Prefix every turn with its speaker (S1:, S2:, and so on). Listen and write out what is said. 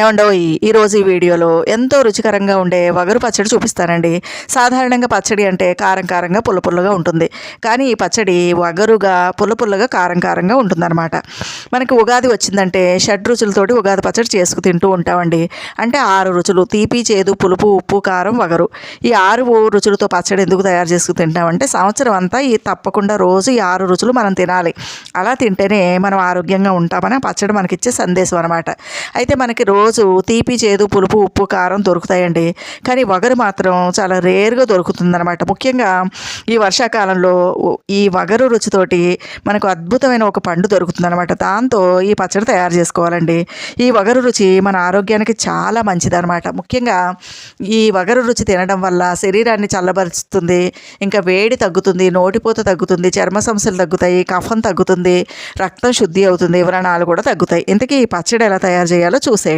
S1: ఏమండో ఈరోజు ఈ వీడియోలో ఎంతో రుచికరంగా ఉండే వగరు పచ్చడి చూపిస్తానండి. సాధారణంగా పచ్చడి అంటే కారం కారంగా పుల్ల పుల్లగా ఉంటుంది. కానీ ఈ పచ్చడి వగరుగా పుల్ల పుల్లగా కారం కారంగా ఉంటుందన్నమాట. మనకి ఉగాది వచ్చిందంటే షడ్ రుచులతోటి ఉగాది పచ్చడి చేసుకు తింటూ ఉంటామండి. అంటే ఆరు రుచులు తీపి చేదు పులుపు ఉప్పు కారం వగరు. ఈ ఆరు రుచులతో పచ్చడి ఎందుకు తయారు చేసుకు తింటామంటే సంవత్సరం అంతా ఈ తప్పకుండా రోజు ఈ ఆరు రుచులు మనం తినాలి. అలా తింటేనే మనం ఆరోగ్యంగా ఉంటామని ఆ పచ్చడి మనకిచ్చే సందేశం అనమాట అయితే మనకి రోజు రోజు తీపి చేదు పులుపు ఉప్పు కారం దొరుకుతాయండి. కానీ వగరు మాత్రం చాలా రేర్గా దొరుకుతుందనమాట ముఖ్యంగా ఈ వర్షాకాలంలో ఈ వగరు రుచితోటి మనకు అద్భుతమైన ఒక పండు దొరుకుతుందనమాట దాంతో ఈ పచ్చడి తయారు చేసుకోవాలండి. ఈ వగరు రుచి మన ఆరోగ్యానికి చాలా మంచిదనమాట ముఖ్యంగా ఈ వగరు రుచి తినడం వల్ల శరీరాన్ని చల్లబరుస్తుంది ఇంకా వేడి తగ్గుతుంది నోటిపోత తగ్గుతుంది చర్మ సమస్యలు తగ్గుతాయి కఫం తగ్గుతుంది రక్తం శుద్ధి అవుతుంది వ్రణాలు కూడా తగ్గుతాయి. ఇంతకీ ఈ పచ్చడి ఎలా తయారు చేయాలో చూసే